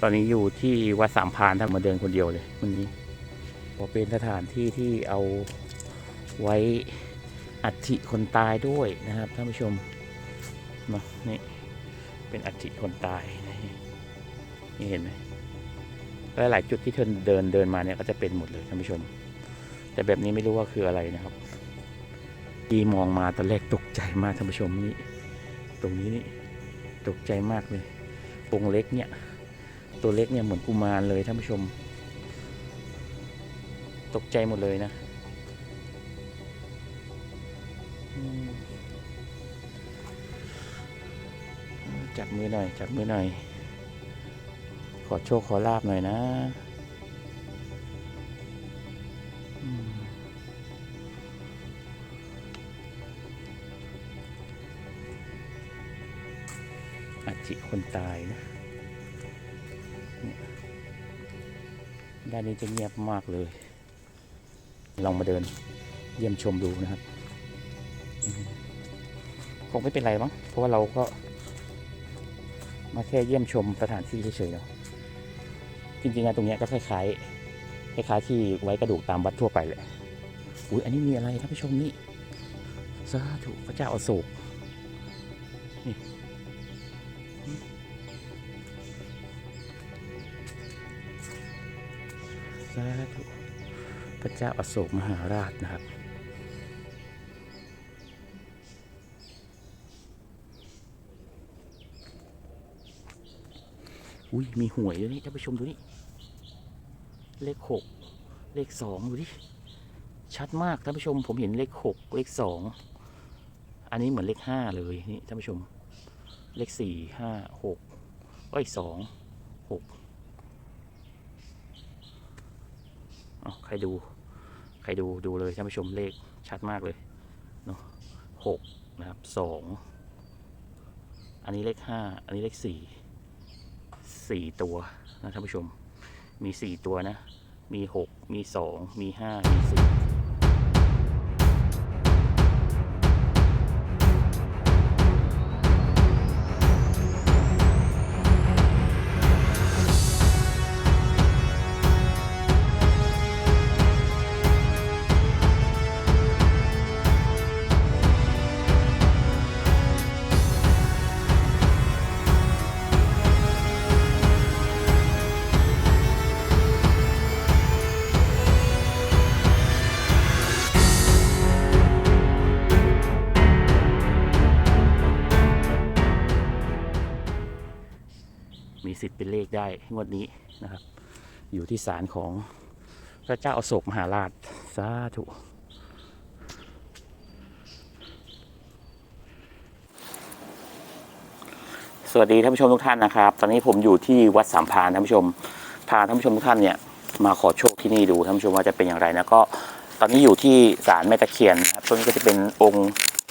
ตอนนี้อยู่ที่วัดสามพานทำมาเดินคนเดียวเลยวันนี้ก็เป็นสถานที่ที่เอาไว้อัฐิคนตายด้วยนะครับท่านผู้ชมเนาะนี่เป็นอัฐิคนตายนี่เห็นไหมและหลายจุดที่เธอเดินเดินมาเนี่ยก็จะเป็นหมดเลยท่านผู้ชม แต่แบบนี้ไม่รู้ว่าคืออะไรนะครับดีมองมาตอนแรกตกใจมากท่านผู้ชมนี่ตรงนี้นี่ตกใจมากเลยองเล็กเนี่ย ตัวเล็กเนี่ยเหมือนกุมารเลยท่านผู้ชม ตกใจหมดเลยนะจับมือหน่อย จับมือหน่อย ขอโชคขอลาบหน่อยนะอัฐิคนตายนะ ด้านนี้จะเงียบมากเลย ลองมาเดินเยี่ยมชมดูนะครับ คงไม่เป็นไรมั้ง เพราะว่าเราก็ มาแค่เยี่ยมชมสถานที่เฉยๆเนาะจริงๆอะตรงเนี้ยก็คล้ายๆคล้ายๆที่ไว้กระดูกตามวัดทั่วไปเลยอุ้ยอันนี้มีอะไรท่านผู้ชมนี่สาธุพระเจ้าอโศกนี่ พระเจ้าอโศกมหาราชนะครับ อุ้ยมีหวยด้วยนี่ท่านผู้ชมดูนี่ เลขหกเลขสองดูดิชัดมากท่านผู้ชมผมเห็นเลขหกเลขสองอันนี้เหมือนเลขห้าเลยนี่ท่านผู้ชม เลขสี่ห้าหกเอ้ยสองหก เอาใครดู ใครดูดูเลยท่านผู้ชมเลขชัดมากเลยเนาะหกนะครับสองอันนี้เลขห้าอันนี้เลขสี่สี่ตัวนะท่านผู้ชมมีสี่ตัวนะ มีหกมีสองมีห้ามีสี่ เป็นเลขได้งวดนี้นะครับ อยู่ที่ศาลของพระเจ้าอโศกมหาราชสาธุสวัสดีท่านผู้ชมทุกท่านนะครับ ตอนนี้ผมอยู่ที่วัดสามพานท่านผู้ชมพาท่านผู้ชมทุกท่านเนี่ยมาขอโชคที่นี่ดูท่านผู้ชมว่าจะเป็นอย่างไรนะก็ตอนนี้อยู่ที่ศาลแม่ตะเคียนนะครับตรงนี้ก็จะเป็นองค์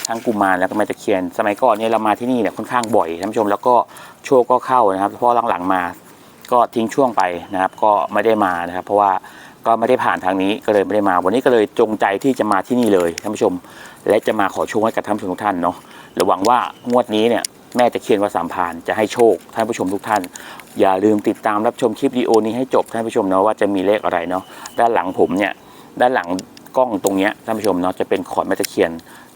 ทั้งกุมารแล้วก็แม่ตะเคียน สมัยก่อนเนี่ยเรามาที่นี่เนี่ยค่อนข้างบ่อยท่านผู้ชมแล้วก็โชคก็เข้านะครับเพราะหลังๆมา ก็ทิ้งช่วงไปนะครับ ก็ไม่ได้มานะครับ เพราะว่าก็ไม่ได้ผ่านทางนี้ก็เลยไม่ได้มา วันนี้ก็เลยจงใจที่จะมาที่นี่เลยท่านผู้ชม และจะมาขอโชคให้กับท่านผู้ชมทุกท่านเนาะหรือหวังว่างวดนี้เนี่ยแม่ตะเคียนวัดสามพานจะให้โชคท่านผู้ชมทุกท่าน อย่าลืมติดตามรับชมคลิปวิดีโอนี้ให้จบท่านผู้ชมเนาะว่าจะมีเลขอะไรเนาะด้านหลังผมเนี่ยด้านหลังกล้องตรงเนี้ยท่านผู้ชมเนาะจะเป็นขอนแม่ตะเคียน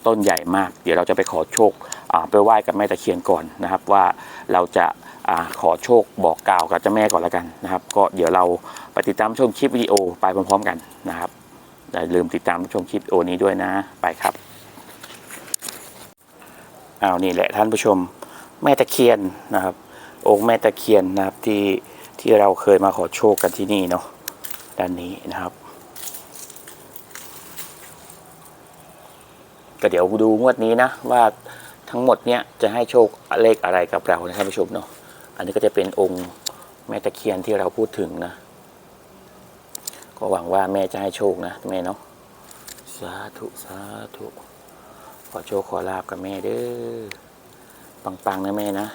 ต้นใหญ่มาก เดี๋ยวเราจะไปขอโชคไปไหว้กับแม่ตะเคียนก่อนนะครับ ว่าเราจะาขอโชคบอกกล่าวกับเจ้าแม่ก่อนล้วกันนะครับ ก็เดี๋ยวเราไปติดตามชมคลิปวิดีโอไปพร้อมๆกันนะครับอย่าลืมติดตามชมคลิปวิดีโอนี้ด้วยนะไปครับเอานี่แหละท่านผู้ชมแม่ตะเคียนนะครับ องค์แม่ตะเคียนนะครับที่ที่เราเคยมาขอโชคกันที่นี่เนาะด้านนี้นะครับ ก็เดี๋ยวดูงวดนี้นะว่าทั้งหมดเนี้ยจะให้โชคเลขอะไรกับเรานะท่านผู้ชมเนาะอันนี้ก็จะเป็นองค์แม่ตะเคียนที่เราพูดถึงนะ ก็หวังว่าแม่จะให้โชคนะแม่เนาะสาธุสาธุขอโชคขอลาบกับแม่เด้อปังๆนะแม่นะ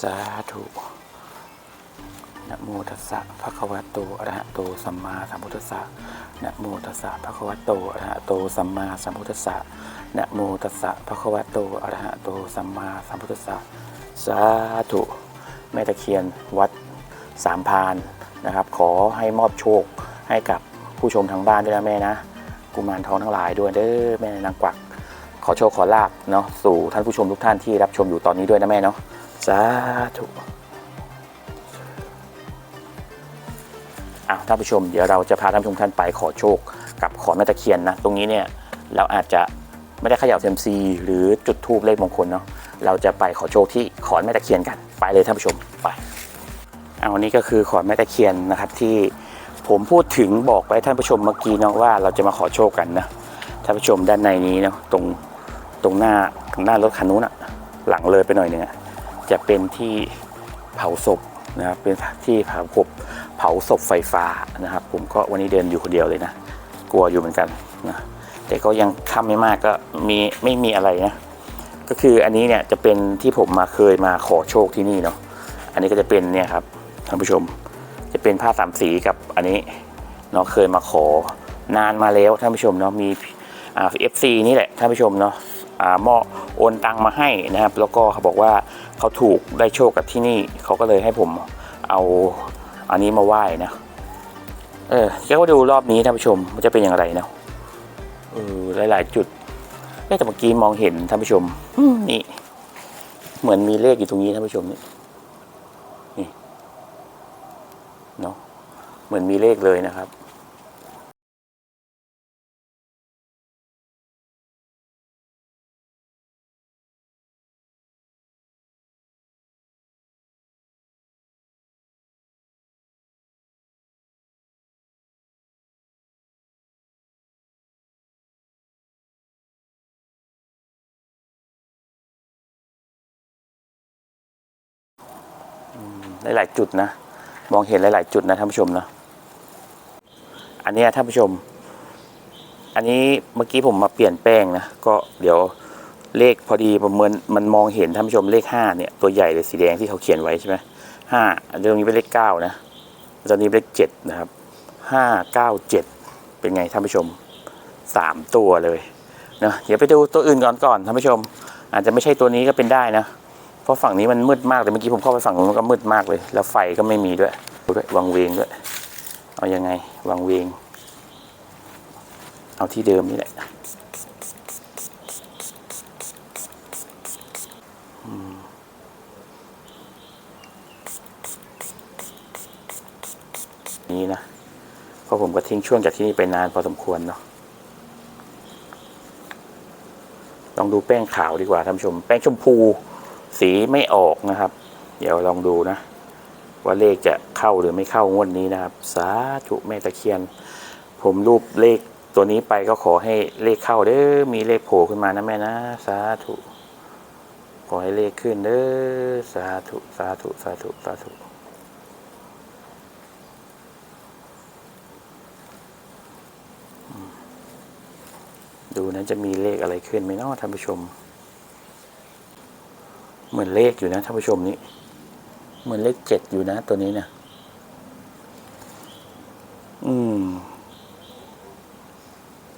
สาธุนะโมตัสสะภะคะวะโตอะระหะโตสัมมาสัมพุทธัสสะ นะโมตัสสะภะคะวะโตอะระหะโตสัมมาสัมพุทธัสสะนะโมตัสสะภะคะวะโตอะระหะโตสัมมาสัมพุทธัสสะสาธุแม่ตะเคียนวัดสามพานนะครับ ขอให้มอบโชคให้กับผู้ชมทางบ้านด้วยนะแม่นะกุมารทองทั้งหลายด้วยเด้อแม่นางกวัก ขอโชคขอลาบเนาะสู่ท่านผู้ชมทุกท่านที่รับชมอยู่ตอนนี้ด้วยนะแม่เนาะสาธุ อะท่านผู้ชมเดี๋ยวเราจะพาท่านผู้ชมท่านไปขอโชคกับขอนแม่ตะเคียนนะตรงนี้เนี่ยเราอาจจะไม่ได้เขย่าเซมซีหรือจุดทูบเลขมงคลเนาะเราจะไปขอโชคที่ขอนแม่ตะเคียนกันไปเลยท่านผู้ชมไปเอาวันนี้ก็คือขอนแม่ตะเคียนนะครับที่ผมพูดถึงบอกไปท่านผู้ชมเมื่อกี้เนาะว่าเราจะมาขอโชคกันนะท่านผู้ชมด้านในนี้เนาะตรงตรงหน้าหน้ารถคันนู้นอะหลังเลยไปหน่อยหนึงอะจะเป็นที่เผาศพนะครับเป็นที่เผาศพ ผาศพไฟฟ้านะครับ ผมก็วันนี้เดินอยู่คนเดียวเลยนะ กลัวอยู่เหมือนกันนะแต่ก็ยังค่ำไม่มากก็มีไม่มีอะไรนะก็คืออันนี้เนี่ยจะเป็นที่ผมมาเคยมาขอโชคที่นี่เนาะอันนี้ก็จะเป็นเนี่ยครับท่านผู้ชมจะเป็นผ้าสามสีกับอันนี้เนาะเคยมาขอนานมาแล้วท่านผู้ชมเนาะมีอ่าเอฟซีนี่แหละท่านผู้ชมเนาะอ่าหม้อโอนตังมาให้นะครับ แล้วก็เขาบอกว่าเขาถูกได้โชคกับที่นี่เขาก็เลยให้ผมเอา อันนี้มาไหว้นะเออแกก็ดูรอบนี้ท่านผู้ชมมันจะเป็นอย่างไรเนาะเออหลาย ๆ จุดแต่เมื่อกี้มองเห็นท่านผู้ชมอืมนี่ เหมือนมีเลขอยู่ตรงนี้ท่านผู้ชมนี่นี่เนาะเหมือนมีเลขเลยนะครับ หลายๆจุดนะ มองเห็นหลายๆจุดนะท่านผู้ชมนะอันนี้ท่านผู้ชม อันนี้เมื่อกี้ผมมาเปลี่ยนแป้งนะก็เดี๋ยวเลขพอดีประเมินมันมองเห็นท่านผู้ชมเลขห้าเนี่ยตัวใหญ่เลยสีแดงที่เขาเขียนไว้ใช่ไหมห้าอันนี้ตรงนี้เป็นเลขเก้านะตอนนี้เป็นเลขเจ็ดนะครับห้าเก้าเจ็ดเป็นไงท่านผู้ชมสามตัวเลยนะเดี๋ยวไปดูตัวอื่นก่อนก่อนท่านผู้ชม อาจจะไม่ใช่ตัวนี้ก็เป็นได้นะ เพราะฝั่งนี้มันมืดมากเลยเมื่อกี้ผมเข้าไปฝั่งนู้นมันก็มืดมากเลย แล้วไฟก็ไม่มีด้วยด้วยวังเวงด้วยเอายังไงวังเวง เอาที่เดิมนี่แหละนี่นะเพราะผมก็ทิ้งช่วงจากที่นี่ไปนานพอสมควรเนาะลองดูแป้งขาวดีกว่าท่านผู้ชม แป้งชมพู สีไม่ออกนะครับ เดี๋ยวลองดูนะ ว่าเลขจะเข้าหรือไม่เข้างวดนี้นะครับ สาธุแม่ตะเคียน ผมรูปเลขตัวนี้ไปก็ขอให้เลขเข้าเด้อมีเลขโผล่ขึ้นมานะแม่นะ สาธุขอให้เลขขึ้นเด้อสาธุสาธุสาธุสาธุอืมดูนะจะมีเลขอะไรขึ้นไหมเนาะท่านผู้ชม เหมือนเลขอยู่นะท่านผู้ชมนี่เหมือนเลขเจ็ดอยู่นะตัวนี้เนะอืม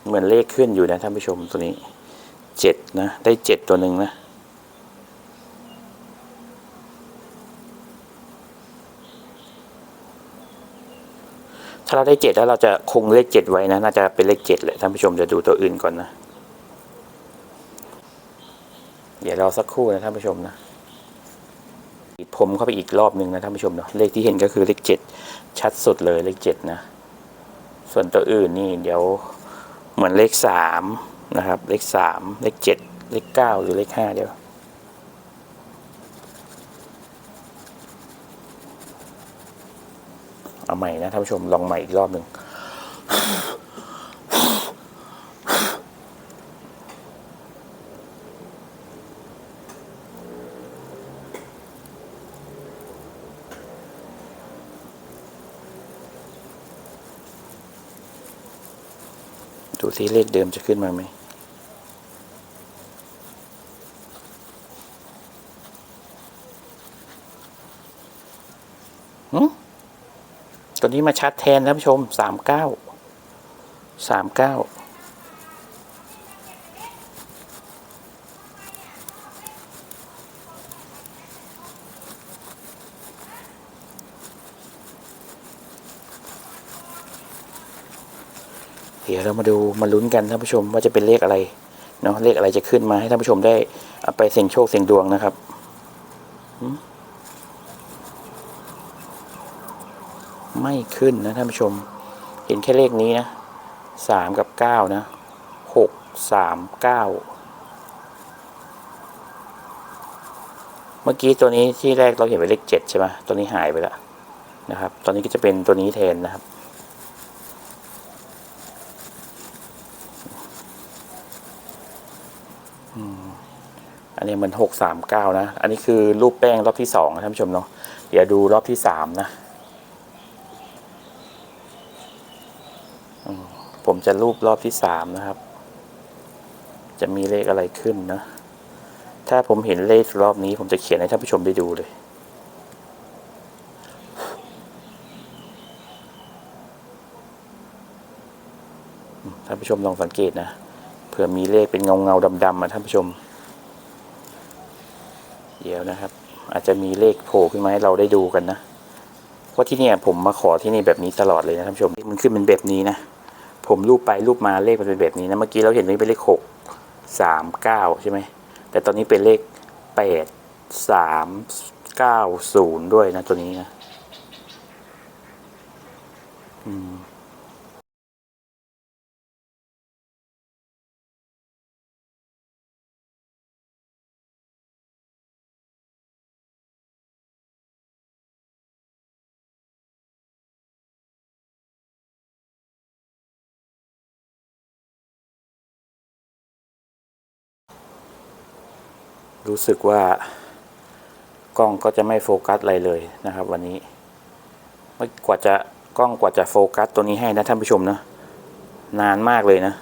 เหมือนเลขขึ้นอยู่นะท่านผู้ชมตัวนี้เจ็ดนะ ได้เจ็ดตัวหนึ่งนะถ้าเราได้เจ็ดแล้วเราจะคงเลขเจ็ดไว้นะ น่าจะเป็นเลขเจ็ดแหละท่านผู้ชมจะดูตัวอื่นก่อนนะ เดี๋ยวราสักครู่นะท่านผู้ชมนะปิดผมเข้าไปอีกรอบหนึ่งนะท่านผู้ชมเนาะเลขที่เห็นก็คือเลขเจ็ดชัดสุดเลยเลขเจ็ดนะ ส่วนตัวอื่นนี่เดี๋ยวเหมือนเลขสามนะครับ เลขสามเลขเจ็ดเลขเก้าหรือเลขห้าเดี๋ยวเอาใหม่นะท่านผู้ชมลองใหม่อีกรอบหนึ่ง ตีเลขเดิมจะขึ้นมาไหมหืมตัวนี้มาชัดแทนท่านผู้ชมสามเก้าสามเก้า อ เดี๋ยวเรามาดูมาลุ้นกันท่านผู้ชมว่าจะเป็นเลขอะไรเนาะเลขอะไรจะขึ้นมาให้ท่านผู้ชมได้เอาไปเสี่ยงโชคเสี่ยงดวงนะครับไม่ขึ้นนะท่านผู้ชม เห็นแค่เลขนี้นะสามกับเก้านะหกสามเก้าเมื่อกี้ตัวนี้ที่แรกเราเห็นเป็นเลขเจ็ดใช่ไหมตัวนี้หายไปแล้วนะครับ ตอนนี้ก็จะเป็นตัวนี้แทนนะครับ มันหกสามเก้านะ อันนี้คือรูปแป้งรอบที่สองนะท่านผู้ชมเนาะเดี๋ยวดูรอบที่สามนะผมจะรูปรอบที่สามนะครับ จะมีเลขอะไรขึ้นนะ ถ้าผมเห็นเลขรอบนี้ ผมจะเขียนให้ท่านผู้ชมได้ดูเลยท่านผู้ชมลองสังเกตนะเผื่อมีเลขเป็นเงาเงาดำๆมาท่านผู้ชม เดี๋ยวนะครับ อาจจะมีเลขโผล่ขึ้นมาให้เราได้ดูกันนะเพราะที่เนี่ยผมมาขอที่นี่แบบนี้ตลอดเลยนะท่านผู้ชมมันขึ้นเป็นแบบนี้นะ ผมรูปไปรูปมาเลขมันเป็นแบบนี้นะเมื่อกี้เราเห็นนี่เป็นเลขหกสามเก้าใช่ไหมแต่ตอนนี้เป็นเลขแปดสามเก้าศูนย์ด้วยนะตัวนี้นะอืม รู้สึกว่ากล้องก็จะไม่โฟกัสอะไรเลยนะครับ วันนี้ไม่กว่าจะกล้องกว่าจะโฟกัสตัวนี้ให้นะท่านผู้ชมนะนานมากเลยนะ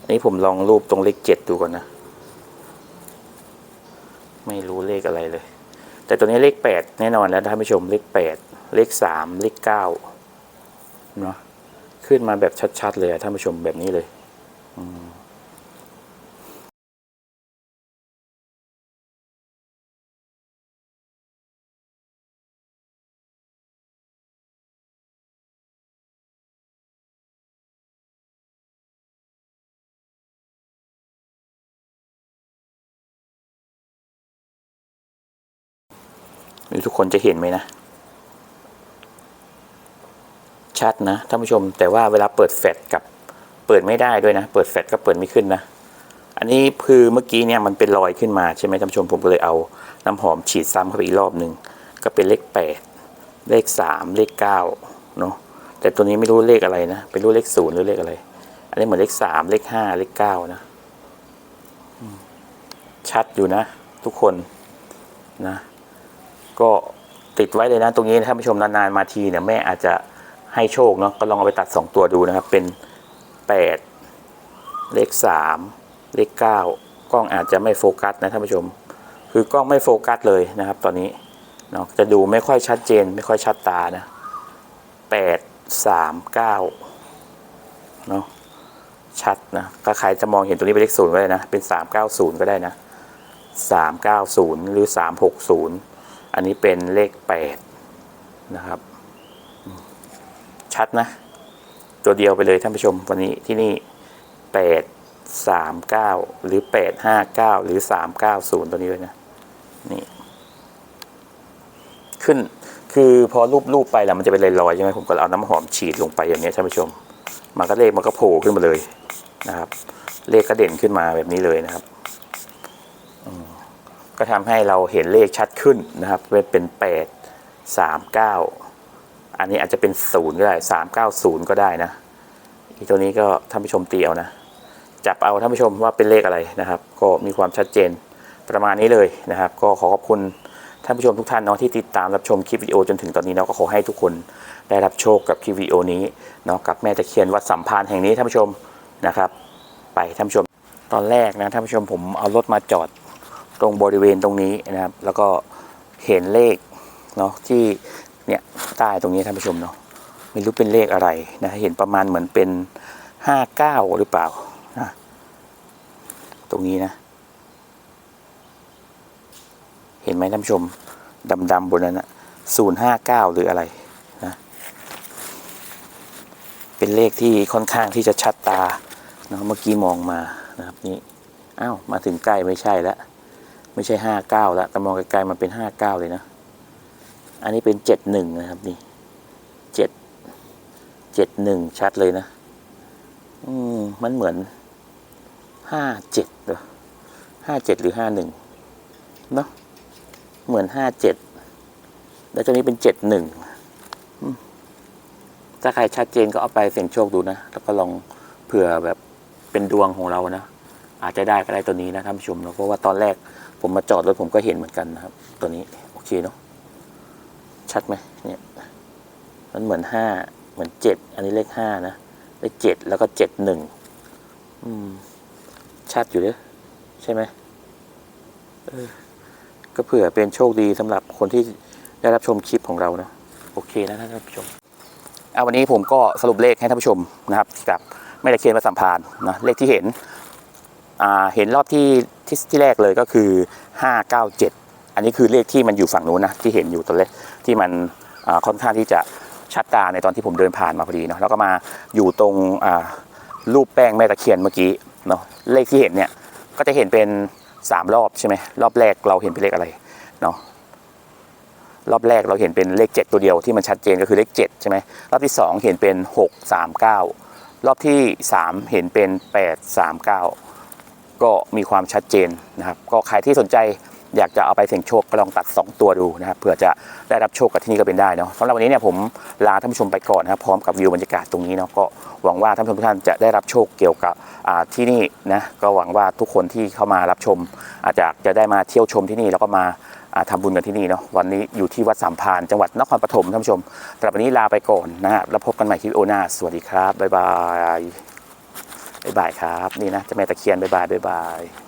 อันนี้ผมลองรูปตรงเลขเจ็ดดูก่อนนะ ไม่รู้เลขอะไรเลย แต่ตัวนี้เลขแปดแน่นอนแล้วท่านผู้ชมเลขแปดเลขสามเลขเก้าเนาะขึ้นมาแบบชัด ๆ เลยท่านผู้ชมแบบนี้เลย ทุกคนจะเห็นไหมนะ ชัดนะท่านผู้ชมแต่ว่าเวลาเปิดแฟลชกับ เปิดไม่ได้ด้วยนะ เปิดแฟลชก็เปิดไม่ขึ้นนะ อันนี้คือเมื่อกี้เนี่ยมันเป็นรอยขึ้นมาใช่ไหมท่านผู้ชมผมก็เลยเอาน้ำหอมฉีดซ้ำเข้าไปอีกรอบหนึ่งก็เป็นเลขแปดเลขสามเลขเก้าเนาะแต่ตัวนี้ไม่รู้เลขอะไรนะเป็นรู้เลขศูนย์หรือเลขอะไร อันนี้เหมือนเลขสามเลขห้าเลขเก้านะชัดอยู่นะ ทุกคนนะ ก็ติดไว้เลยนะ ตรงนี้ท่านผู้ชมนานๆมาทีเนี่ยแม่อาจจะให้โชคเนาะก็ลองเอาไปตัดสองตัวดูนะครับ เป็น แปดเลขสามเลขเก้ากล้องอาจจะไม่โฟกัสนะท่านผู้ชม คือกล้องไม่โฟกัสเลยนะครับ ตอนนี้เนาะจะดูไม่ค่อยชัดเจน ไม่ค่อยชัดตานะแปดสามเนาะชัดนะถ้าใครจะมองเห็นตัวนี้เป็นเลขศูนย์ก็ได้นะ เป็นสามเก้าศูนย์ก็ได้นะสามเก้าศูนย์หรือสามหกศูนย์อันนี้เป็นเลขแปดนะครับ ชัดนะ ตัวเดียวไปเลยท่านผู้ชมวันนี้ที่นี่แปดสามเก้าหรือแปดห้าเก้าหรือสามเก้าศูนย์ตัวนี้เลยนะ นี่ ขึ้นคือพอรูปรูปไปแล้วมันจะเป็นลอยๆใช่ไหมผมก็เอาน้ำหอมฉีดลงไปอย่างนี้ท่านผู้ชม มันก็เลขมันก็โผล่ขึ้นมาเลยนะครับ เลขก็เด่นขึ้นมาแบบนี้เลยนะครับก็ทำให้เราเห็นเลขชัดขึ้นนะครับเป็นแปดสามเก้า อันนี้อาจจะเป็นศูนย์ก็ได้สามเก้าศูนย์ก็ได้นะอีกตัวนี้ก็ท่านผู้ชมตีเอานะ จับเอาท่านผู้ชมว่าเป็นเลขอะไรนะครับ ก็มีความชัดเจนประมาณนี้เลยนะครับ ก็ขอขอบคุณท่านผู้ชมทุกท่านเนาะที่ติดตามรับชมคลิปวิดีโอจนถึงตอนนี้เนาะก็ขอให้ทุกคนได้รับโชคกับคลิปวิดีโอนี้เนาะกับแม่ตะเคียนวัดสัมพันธ์แห่งนี้ท่านผู้ชมนะครับ ไปท่านผู้ชมตอนแรกนะท่านผู้ชมผมเอารถมาจอดตรงบริเวณตรงนี้นะครับ แล้วก็เห็นเลขเนาะที่ เนี่ยใต้ตรงนี้ท่านผู้ชมเนาะไม่รู้เป็นเลขอะไรนะเห็นประมาณเหมือนเป็นห้าเก้าหรือเปล่านะตรงนี้นะ เห็นไหมท่านผู้ชมดำๆบนนั้นนะศูนย์ห้าเก้าหรืออะไรนะเป็นเลขที่ค่อนข้างที่จะชัดตาเนาะเมื่อกี้มองมานะครับนี่อ้าวมาถึงใกล้ไม่ใช่แล้วไม่ใช่ห้าเก้าแล้วแต่มองไกลๆมันเป็นห้าเก้าเลยนะ อันนี้เป็นเจ็ดหนึ่งนะครับนี่เจ็ดเจ็ดหนึ่งชัดเลยนะ อืมมันเหมือนห้าเจ็ดหรอห้าเจ็ดหรือห้าหนึ่งเนาะเหมือนห้าเจ็ดแล้วตัวนี้เป็นเจ็ดหนึ่งถ้าใครชัดเจนก็เอาไปเสี่ยงโชคดูนะ แล้วก็ลองเผื่อแบบเป็นดวงของเรานะ อาจจะได้ก็ได้ตัวนี้นะท่านผู้ชมนะเพราะว่าตอนแรกผมมาจอดรถผมก็เห็นเหมือนกันนะครับ ตัวนี้โอเคเนาะ ชัดไหมเนี่ยมันเหมือนห้าเหมือนเจ็ดอันนี้เลขห้านะเลขเจ็ดแล้วก็เจ็ดหนึ่งชัดอยู่เด้อใช่ไหมก็เผื่อเป็นโชคดีสำหรับคนที่ได้รับชมคลิปของเรานะโอเคนะท่านผู้ชมเอาวันนี้ผมก็สรุปเลขให้ท่านผู้ชมนะครับกับแม่ตะเคียนมาสัมพานนะเลขที่เห็นเห็นรอบที่ที่ที่แรกเลยก็คือห้าเก้าเจ็ด อันนี้คือเลขที่มันอยู่ฝั่งนู้นนะที่เห็นอยู่ตัวเลขที่มันค่อนข้างที่จะชัดตาในตอนที่ผมเดินผ่านมาพอดีเนาะแล้วก็มาอยู่ตรงรูปแป้งแม่ตะเคียนเมื่อกี้เนาะเลขที่เห็นเนี่ยก็จะเห็นเป็นสามรอบใช่ไหมรอบแรกเราเห็นเป็นเลขอะไรเนาะรอบแรกเราเห็นเป็นเลข 7 ตัวเดียวที่มันชัดเจนก็คือเลข 7 ใช่ไหมรอบที่ 2 เห็นเป็น 6 3 9 รอบที่ 3 เห็นเป็น 8 3 9 ก็มีความชัดเจนนะครับ ก็ใครที่สนใจ อยากจะเอาไปเสี่ยงโชคก็ลองตัด 2 ตัวดูนะครับเผื่อจะได้รับโชคกับที่นี่ก็เป็นได้เนาะสำหรับวันนี้เนี่ยผมลาท่านผู้ชมไปก่อนนะครับพร้อมกับวิวบรรยากาศตรงนี้เนาะก็หวังว่าท่านผู้ชมทุกท่านจะได้รับโชคเกี่ยวกับที่นี่นะก็หวังว่าทุกคนที่เข้ามารับชม อาจจะจะได้มาเที่ยวชมที่นี่แล้วก็มาอ่าทำบุญกันที่นี่เนาะวันนี้อยู่ที่วัดสามพานจังหวัดนครปฐมท่านผู้ชมสำหรับวันนี้ลาไปก่อนนะฮะแล้วพบกันใหม่คลิปโอหน้าสวัสดีครับบ๊ายบายบ๊ายบายครับนี่นะเจะแม่ตะเคียนบ๊ายบายบ๊ายบาย